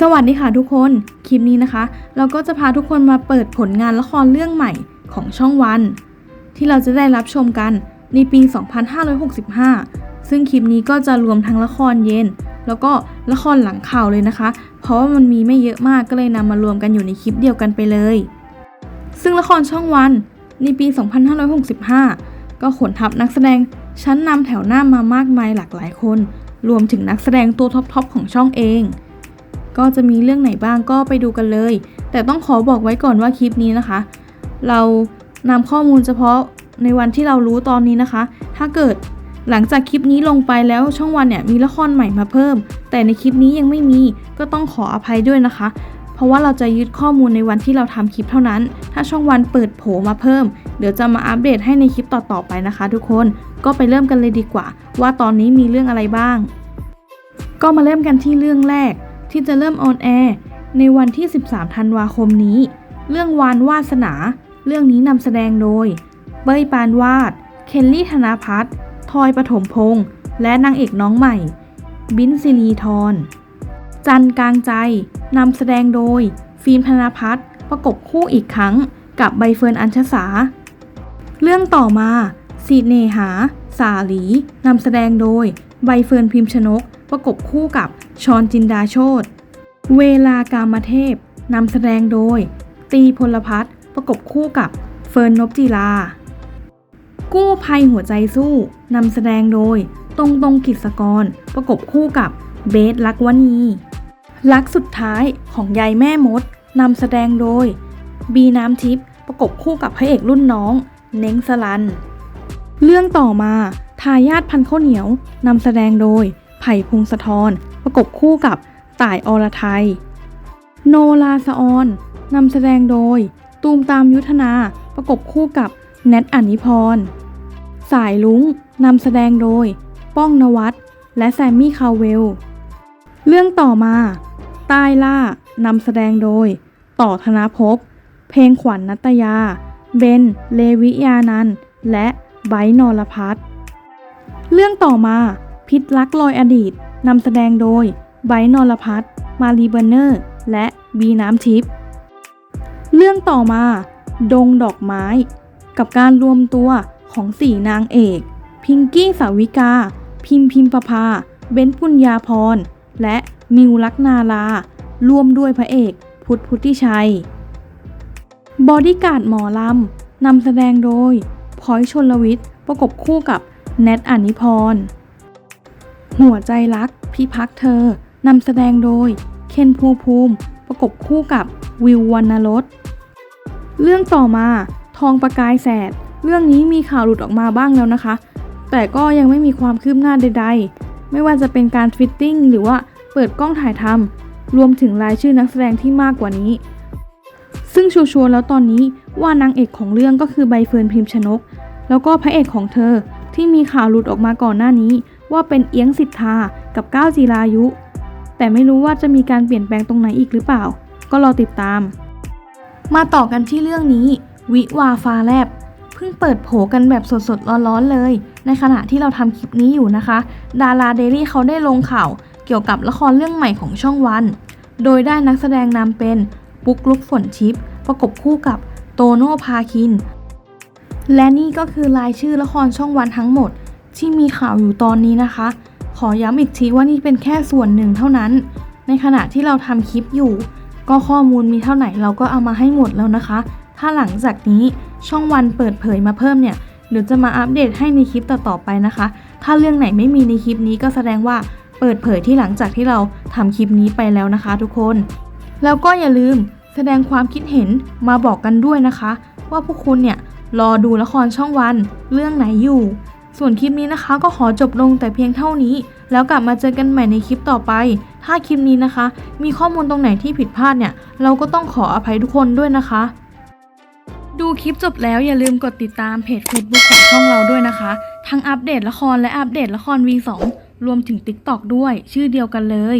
สวัสดีค่ะทุกคน คลิปนี้นะคะ เราก็จะพาทุกคนมาเปิดผลงานละครเรื่องใหม่ของช่องวัน ที่เราจะได้รับชมกันในปี 2565 ซึ่งคลิปนี้ก็จะรวมทั้งละครเย็น แล้วก็ละครหลังข่าวเลยนะคะ เพราะว่ามันมีไม่เยอะมากก็เลยนำมารวมกันอยู่ในคลิปเดียวกันไปเลย ซึ่งละครช่องวันในปี 2565 ก็ขนทัพนักแสดงชั้นนำแถวหน้ามามากมายหลากหลายคน รวมถึงนักแสดงตัวท็อปๆของช่องเอง ก็จะมีเรื่องไหนบ้างก็ไปดูกันเลย แต่ต้องขอบอกไว้ก่อนว่าคลิปนี้นะคะ เรานำข้อมูลเฉพาะในวันที่เรารู้ตอนนี้นะคะ ถ้าเกิดหลังจากคลิปนี้ลงไปแล้วช่องวันเนี่ยมีละครใหม่มาเพิ่ม แต่ในคลิปนี้ยังไม่มีก็ต้องขออภัยด้วยนะคะ เพราะว่าเราจะยึดข้อมูลในวันที่เราทำคลิปเท่านั้น ถ้าช่องวันเปิดโผมาเพิ่ม เดี๋ยวจะมาอัปเดตให้ในคลิปต่อๆไปนะคะ ทุกคนก็ไปเริ่มกันเลยดีกว่า ว่าตอนนี้มีเรื่องอะไรบ้าง ก็มาเริ่มกันที่เรื่องแรก ที่จะเริ่มออนแอร์ในวันที่ 13 ธันวาคมนี้ เรื่องวานวาสนา เรื่องนี้นำแสดงโดย เบ้ยปานวาด เคนลี่ธนาพัฒน์ทอยปฐมพงษ์ และนางเอกน้องใหม่ บินซิลีทรจันกลางใจ นำแสดงโดย ฟิล์มธนาพัฒน์ประกบคู่อีกครั้งกับใบเฟิร์นอัญชสา เรื่องต่อมาสีเนหา สาหลี นำแสดงโดย ใบเฟิร์นพิมพ์ชนก ประกบคู่กับชอนจินดาโชต เวลากามเทพนำแสดงโดย ตีพลพัฒน์ประกบคู่กับเฟิร์นนบจีลา กู้ภัยหัวใจสู้นำแสดงโดย ตรงตรงกิจกร ประกบคู่กับเบสลักวณีรักสุดท้ายของยายแม่มดนำแสดงโดย บีน้ำทิพย์ประกบคู่กับพระเอกรุ่นน้อง เน้งสลัน เรื่องต่อมาทายาทพันข้าวเหนียวนำแสดงโดย ไผ่พงศธรประกบคู่กับ ต่ายอรไทย โนลาสออนนำแสดงโดย ตูมตามยุทธนาประกบคู่กับแนทอนิพร สายลุงนำแสดงโดย ป้องนวัดและแซมมี่คาวเวล เรื่องต่อมา ใต้ล่านำแสดงโดย ต่อธนภพ เพลงขวัญนัตยา เบน เลวิยานัน และไบร์นรพัฒน์เรื่องต่อมา พิษรักลอยอดีตนำแสดงโดย ไบร์ทนรพัฒมารีเบอร์เนอร์ และบีน้ำทิพย์เรื่องต่อมา ดงดอกไม้ กับการรวมตัวของสี่นางเอก พิงกี้สาวิกา พิมพิมประภา เบนปุญญาพร และมิวลักนาลา ร่วมด้วยพระเอกพุทธพุทธิชัย บอดี้การ์ดหมอลำนำแสดงโดยพอยชนลวิทย์ประกบคู่กับแนทอนิพร หัวใจรักพิพักเธอ นำแสดงโดย เคนภูภูมิ ประกบคู่กับวิววรรณรสเรื่องต่อมาทองประกายแสด เรื่องนี้มีข่าวหลุดออกมาบ้างแล้วนะคะ แต่ก็ยังไม่มีความคืบหน้าใด ๆ ไม่ว่าจะเป็นการฟิตติ้งหรือว่าเปิดกล้องถ่ายทำรวมถึงรายชื่อนักแสดงที่มากกว่านี้ ซึ่งชัวร์แล้วตอนนี้ว่านางเอกของเรื่องก็คือใบเฟิร์นพิมพ์ชนก แล้วก็พระเอกของเธอที่มีข่าวหลุดออกมาก่อนหน้านี้ ว่าเป็นเอียงสิทธากับก้าวจีรายุ แต่ไม่รู้ว่าจะมีการเปลี่ยนแปลงตรงไหนอีกหรือเปล่า ก็รอติดตาม มาต่อกันที่เรื่องนี้ วิวาฟาแลบเพิ่งเปิดโผกันแบบสดๆร้อนๆเลย ในขณะที่เราทำคลิปนี้อยู่นะคะ ดาราเดลี่เขาได้ลงข่าว เกี่ยวกับละครเรื่องใหม่ของช่องวัน โดยได้นักแสดงนำเป็นปุ๊กลุกฝนชิป ประกบคู่กับโตโน่พาคิน และนี่ก็คือรายชื่อละครช่องวันทั้งหมด ที่มีข่าวอยู่ตอนนี้นะคะ ขอย้ำอีกทีว่านี่เป็นแค่ส่วนหนึ่งเท่านั้น ในขณะที่เราทำคลิปอยู่ ก็ข้อมูลมีเท่าไหร่เราก็เอามาให้หมดแล้วนะคะ ถ้าหลังจากนี้ช่องวันเปิดเผยมาเพิ่มเนี่ยเดี๋ยวจะมาอัปเดตให้ในคลิปต่อๆไปนะคะ ถ้าเรื่องไหนไม่มีในคลิปนี้ก็แสดงว่าเปิดเผยที่หลังจากที่เราทำคลิปนี้ไปแล้วนะคะ ทุกคน แล้วก็อย่าลืมแสดงความคิดเห็นมาบอกกันด้วยนะคะ ว่าพวกคุณเนี่ยรอดูละครช่องวันเรื่องไหนอยู่ ส่วนคลิปนี้นะคะก็ขอจบลงแต่เพียงเท่านี้ แล้วกลับมาเจอกันใหม่ในคลิปต่อไป ถ้าคลิปนี้นะคะ มีข้อมูลตรงไหนที่ผิดพลาดเนี่ย เราก็ต้องขออภัยทุกคนด้วยนะคะ ดูคลิปจบแล้วอย่าลืมกดติดตามเพจ Facebook ของช่องเราด้วยนะคะ ทั้งอัปเดตละครและอัปเดตละคร V2 รวมถึง TikTok ด้วย ชื่อเดียวกันเลย